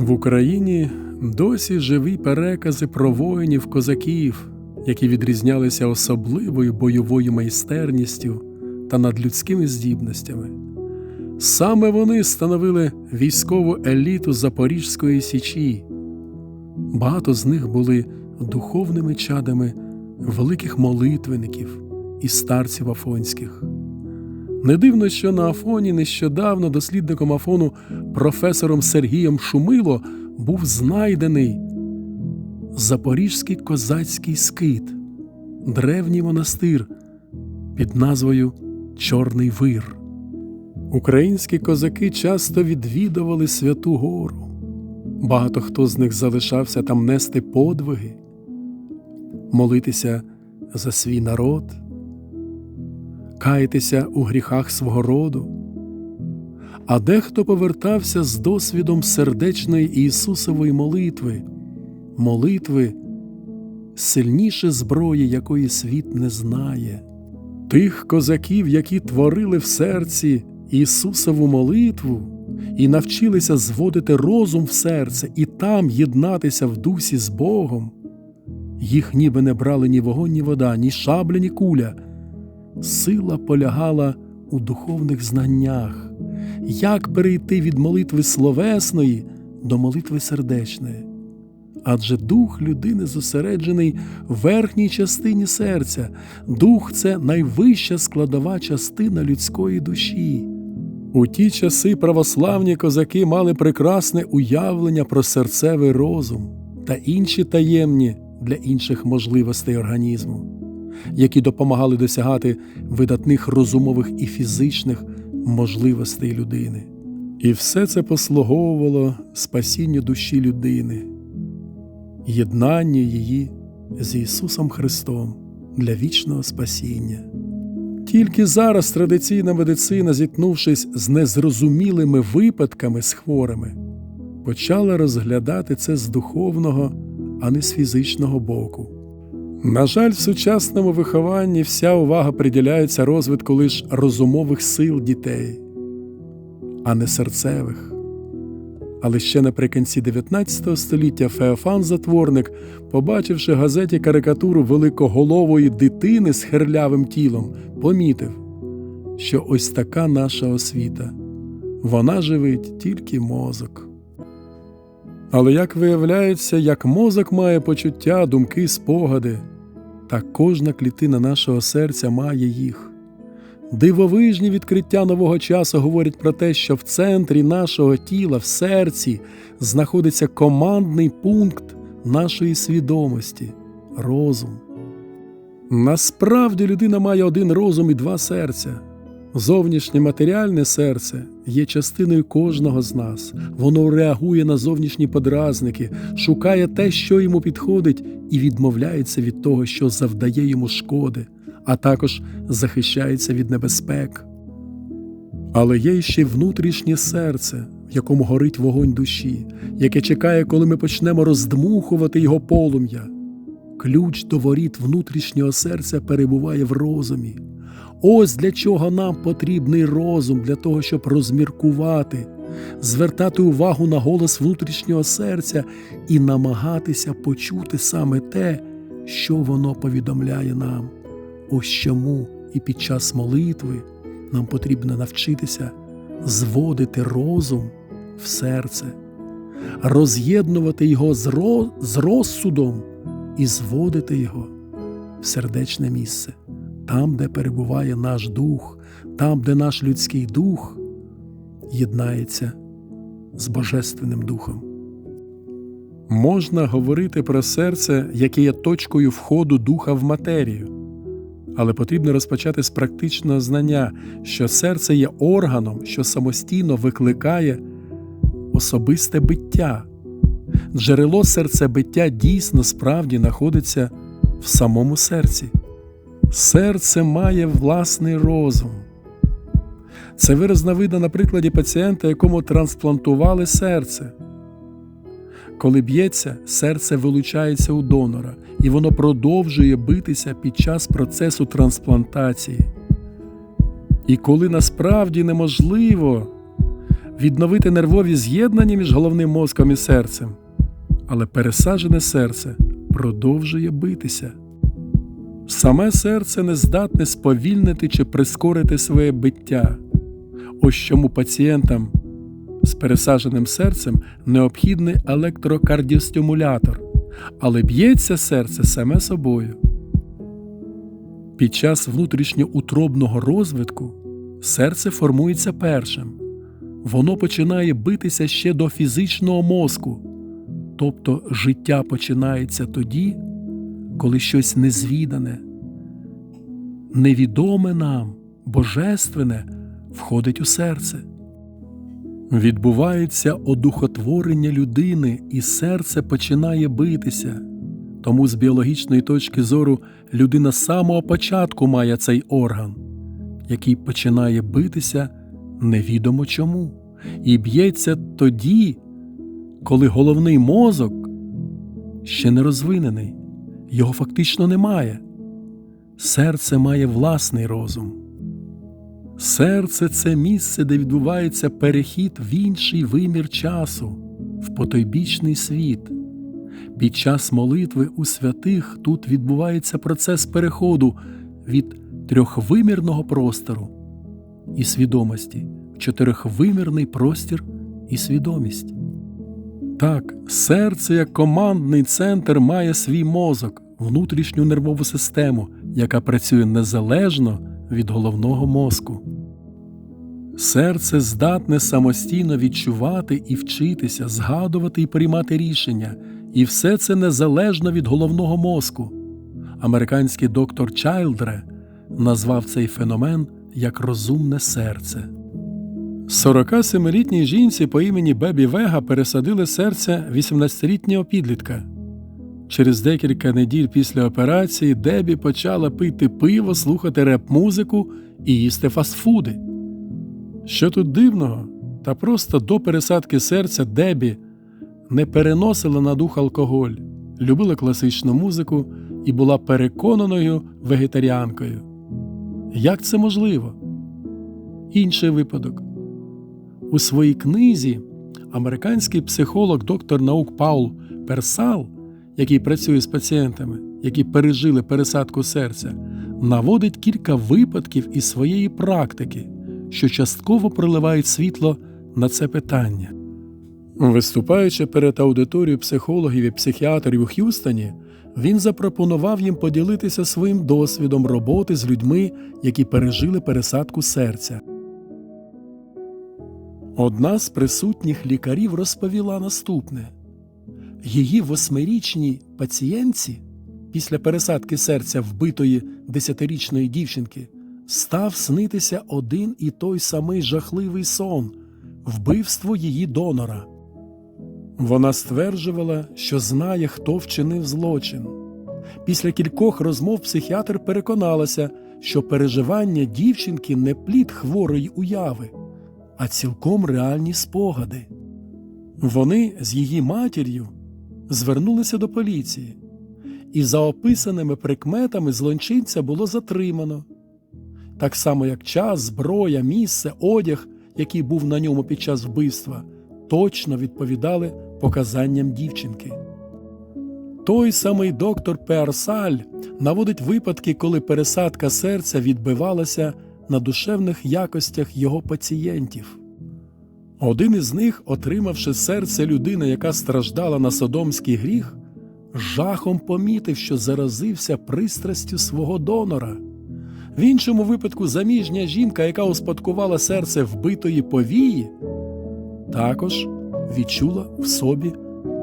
В Україні досі живі перекази про воїнів козаків, які відрізнялися особливою бойовою майстерністю та надлюдськими здібностями. Саме вони становили військову еліту Запорізької січі. Багато з них були духовними чадами великих молитвенників і старців афонських. Не дивно, що на Афоні нещодавно дослідником Афону професором Сергієм Шумило був знайдений Запорізький козацький скит, древній монастир під назвою Чорний Вир. Українські козаки часто відвідували Святу Гору. Багато хто з них залишався там нести подвиги, молитися за свій народ, каятися у гріхах свого роду, а дехто повертався з досвідом сердечної Ісусової молитви, молитви сильніше зброї, якої світ не знає. Тих козаків, які творили в серці Ісусову молитву і навчилися зводити розум в серце і там єднатися в дусі з Богом, їх ніби не брали ні вогонь, ні вода, ні шабля, ні куля. Сила полягала у духовних знаннях, як перейти від молитви словесної до молитви сердечної. Адже дух людини зосереджений в верхній частині серця, дух це найвища складова частина людської душі. У ті часи православні козаки мали прекрасне уявлення про серцевий розум та інші таємні для інших можливостей організму, які допомагали досягати видатних розумових і фізичних можливостей людини. І все це послуговувало спасінню душі людини, єднанню її з Ісусом Христом для вічного спасіння. Тільки зараз традиційна медицина, зіткнувшись з незрозумілими випадками з хворими, почала розглядати це з духовного, а не з фізичного боку. На жаль, в сучасному вихованні вся увага приділяється розвитку лише розумових сил дітей, а не серцевих. Але ще наприкінці 19 століття Феофан Затворник, побачивши в газеті карикатуру великоголової дитини з херлявим тілом, помітив, що ось така наша освіта вона живить тільки мозок. Але як виявляється, як мозок має почуття, думки, спогади, так кожна клітина нашого серця має їх. Дивовижні відкриття нового часу говорять про те, що в центрі нашого тіла, в серці, знаходиться командний пункт нашої свідомості розум. Насправді людина має один розум і два серця. Зовнішнє матеріальне серце є частиною кожного з нас. Воно реагує на зовнішні подразники, шукає те, що йому підходить, і відмовляється від того, що завдає йому шкоди а також захищається від небезпек. Але є ще внутрішнє серце, в якому горить вогонь душі, яке чекає, коли ми почнемо роздмухувати його полум'я. Ключ до воріт внутрішнього серця перебуває в розумі. Ось для чого нам потрібний розум, для того, щоб розміркувати, звертати увагу на голос внутрішнього серця і намагатися почути саме те, що воно повідомляє нам. Ось чому і під час молитви нам потрібно навчитися зводити розум в серце, роз'єднувати його з, розсудом і зводити його в сердечне місце, там, де перебуває наш дух, там, де наш людський дух єднається з Божественним Духом. Можна говорити про серце, яке є точкою входу духа в матерію але потрібно розпочати з практичного знання, що серце є органом, що самостійно викликає особисте биття. Джерело серцебиття дійсно справді знаходиться в самому серці. Серце має власний розум. Це виразно видно на прикладі пацієнта, якому трансплантували серце. Коли б'ється, серце вилучається у донора, і воно продовжує битися під час процесу трансплантації. І коли насправді неможливо відновити нервові з'єднання між головним мозком і серцем, але пересаджене серце продовжує битися. Саме серце не здатне сповільнити чи прискорити своє биття. Ось чому пацієнтам з пересадженим серцем необхідний електрокардіостимулятор, але б'ється серце саме собою. Під час внутрішньоутробного розвитку серце формується першим. Воно починає битися ще до фізичного мозку, тобто життя починається тоді, коли щось незвідане, невідоме нам, божественне входить у серце. Відбувається одухотворення людини, і серце починає битися. Тому з біологічної точки зору людина з самого початку має цей орган, який починає битися невідомо чому, і б'ється тоді, коли головний мозок ще не розвинений, його фактично немає. Серце має власний розум. Серце це місце, де відбувається перехід в інший вимір часу, в потойбічний світ. Під час молитви у святих тут відбувається процес переходу від трьохвимірного простору і свідомості в чотирьохвимірний простір і свідомість. Так, серце як командний центр має свій мозок, внутрішню нервову систему, яка працює незалежно від головного мозку. Серце здатне самостійно відчувати і вчитися, згадувати і приймати рішення, і все це незалежно від головного мозку. Американський доктор Чайлдре назвав цей феномен як розумне серце. 47-літній жінці по імені Бебі Вега пересадили серце 18-літнього підлітка. Через декілька неділь після операції Дебі почала пити пиво, слухати реп-музику і їсти фастфуди. Що тут дивного? Та просто до пересадки серця Дебі не переносила на дух алкоголь, любила класичну музику і була переконаною вегетаріанкою. Як це можливо? Інший випадок. У своїй книзі американський психолог доктор наук Паул Персал, який працює з пацієнтами, які пережили пересадку серця, наводить кілька випадків із своєї практики, що частково проливають світло на це питання. Виступаючи перед аудиторією психологів і психіатрів у Х'юстоні, він запропонував їм поділитися своїм досвідом роботи з людьми, які пережили пересадку серця. Одна з присутніх лікарів розповіла наступне її восьмирічній пацієнтці після пересадки серця вбитої десятирічної дівчинки став снитися один і той самий жахливий сон вбивство її донора. Вона стверджувала, що знає, хто вчинив злочин. Після кількох розмов психіатр переконалася, що переживання дівчинки не плід хворої уяви, а цілком реальні спогади. Вони з її матір'ю звернулися до поліції, і за описаними прикметами злочинця було затримано. Так само, як час, зброя, місце, одяг, який був на ньому під час вбивства, точно відповідали показанням дівчинки. Той самий доктор Персаль наводить випадки, коли пересадка серця відбивалася на душевних якостях його пацієнтів. Один із них, отримавши серце людини, яка страждала на содомський гріх, жахом помітив, що заразився пристрастю свого донора. В іншому випадку заміжня жінка, яка успадкувала серце вбитої повії, також відчула в собі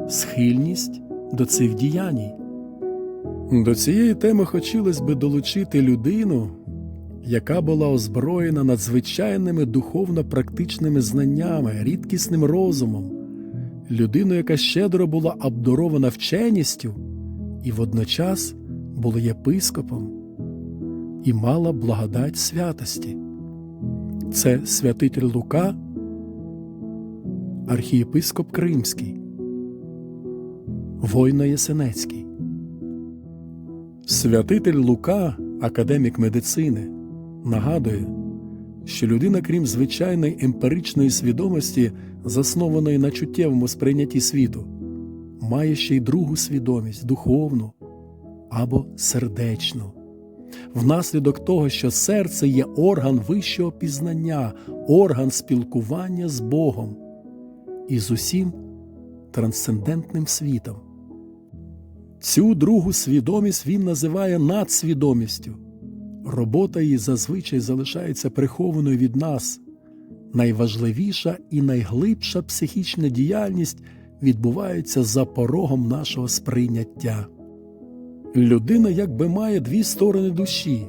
схильність до цих діянь. До цієї теми хотілося би долучити людину, яка була озброєна надзвичайними духовно-практичними знаннями, рідкісним розумом, людину, яка щедро була обдарована вченістю і водночас була єпископом і мала благодать святості. Це святитель Лука, архієпископ Кримський, Войно Єсенецький. Святитель Лука, академік медицини, нагадує, що людина, крім звичайної емпіричної свідомості, заснованої на чуттєвому сприйнятті світу, має ще й другу свідомість духовну або сердечну. Внаслідок того, що серце є орган вищого пізнання, орган спілкування з Богом і з усім трансцендентним світом. Цю другу свідомість він називає надсвідомістю. Робота її зазвичай залишається прихованою від нас. Найважливіша і найглибша психічна діяльність відбувається за порогом нашого сприйняття. Людина якби має дві сторони душі.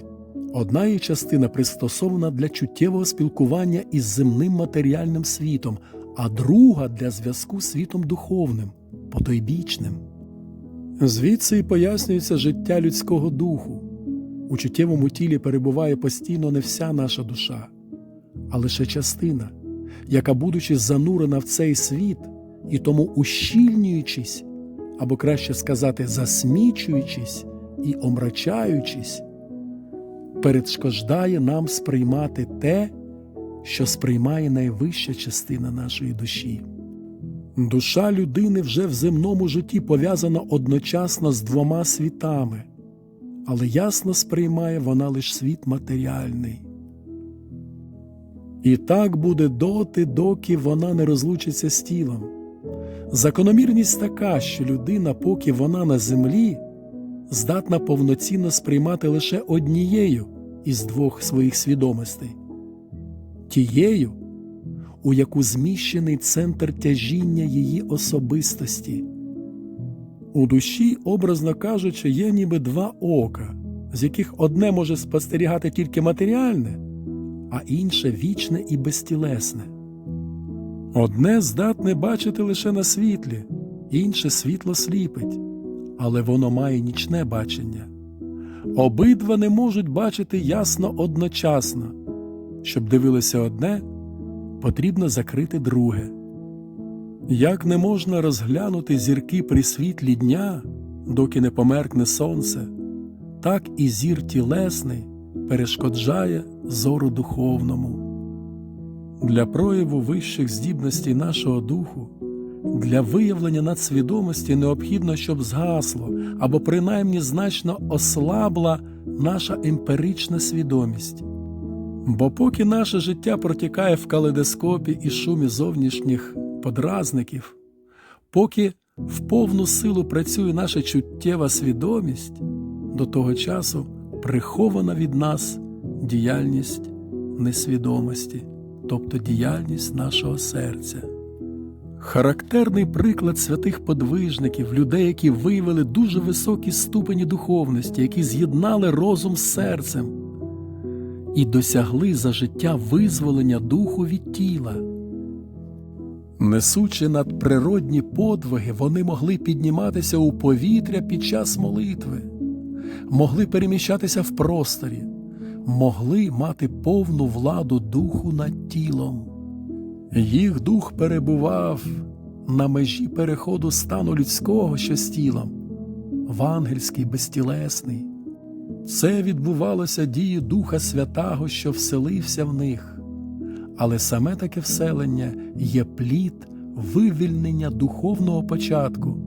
Одна її частина пристосована для чуттєвого спілкування із земним матеріальним світом, а друга для зв'язку з світом духовним, потойбічним. Звідси і пояснюється життя людського духу. У чуттєвому тілі перебуває постійно не вся наша душа, а лише частина, яка, будучи занурена в цей світ і тому ущільнюючись, або краще сказати, засмічуючись і омрачаючись, перешкоджає нам сприймати те, що сприймає найвища частина нашої душі. Душа людини вже в земному житті пов'язана одночасно з двома світами, але ясно сприймає вона лише світ матеріальний. І так буде доти, доки вона не розлучиться з тілом. Закономірність така, що людина, поки вона на землі, здатна повноцінно сприймати лише однією із двох своїх свідомостей тією, у яку зміщений центр тяжіння її особистості. У душі, образно кажучи, є ніби два ока, з яких одне може спостерігати тільки матеріальне, а інше вічне і безтілесне. Одне здатне бачити лише на світлі, інше світло сліпить, але воно має нічне бачення. Обидва не можуть бачити ясно одночасно. Щоб дивилося одне, потрібно закрити друге. Як не можна розглянути зірки при світлі дня, доки не померкне сонце, так і зір тілесний перешкоджає зору духовному. Для прояву вищих здібностей нашого духу, для виявлення надсвідомості необхідно, щоб згасло або принаймні значно ослабла наша емпірична свідомість. Бо поки наше життя протікає в калейдоскопі і шумі зовнішніх подразників, поки в повну силу працює наша чуттєва свідомість, до того часу прихована від нас діяльність несвідомості, тобто діяльність нашого серця. Характерний приклад святих подвижників, людей, які виявили дуже високі ступені духовності, які з'єднали розум з серцем і досягли за життя визволення духу від тіла. Несучи надприродні подвиги, вони могли підніматися у повітря під час молитви, могли переміщатися в просторі, могли мати повну владу духу над тілом. Їх дух перебував на межі переходу стану людського, що з тілом, в ангельський безтілесний. Це відбувалося дії Духа Святого, що вселився в них, але саме таке вселення є плід вивільнення духовного початку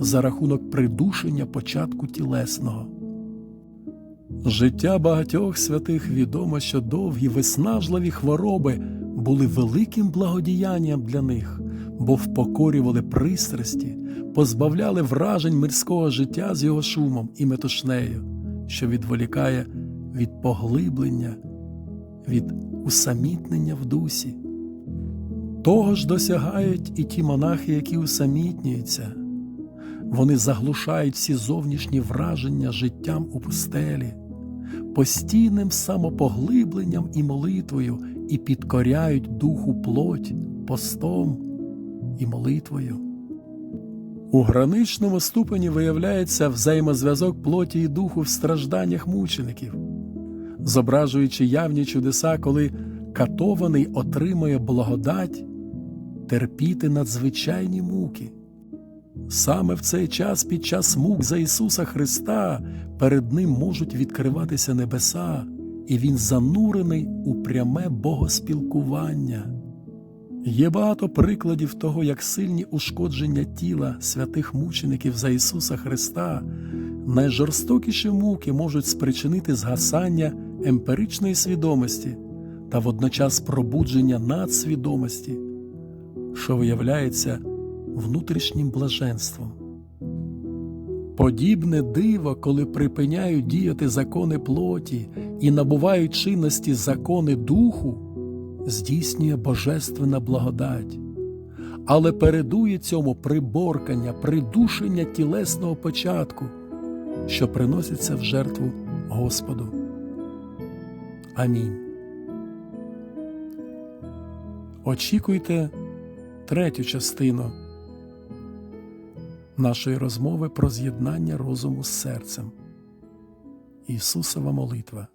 за рахунок придушення початку тілесного. Життя багатьох святих відомо, що довгі виснажливі хвороби були великим благодіянням для них, бо впокорювали пристрасті, позбавляли вражень мирського життя з його шумом і метушнею що відволікає від поглиблення, від усамітнення в дусі. Того ж досягають і ті монахи, які усамітнюються, вони заглушають всі зовнішні враження життям у пустелі, постійним самопоглибленням і молитвою і підкоряють духу плоть постом і молитвою. У граничному ступені виявляється взаємозв'язок плоті і духу в стражданнях мучеників, зображуючи явні чудеса, коли катований отримує благодать терпіти надзвичайні муки. Саме в цей час під час мук за Ісуса Христа перед Ним можуть відкриватися небеса і він занурений у пряме богоспілкування. Є багато прикладів того, як сильні ушкодження тіла святих мучеників за Ісуса Христа, найжорстокіші муки можуть спричинити згасання емпіричної свідомості та водночас пробудження надсвідомості, що виявляється внутрішнім блаженством. Подібне диво, коли припиняють діяти закони плоті і набувають чинності закони духу, здійснює божественна благодать, але передує цьому приборкання, придушення тілесного початку, що приноситься в жертву Господу. Амінь. Очікуйте третю частину нашої розмови про з'єднання розуму з серцем. Ісусова молитва.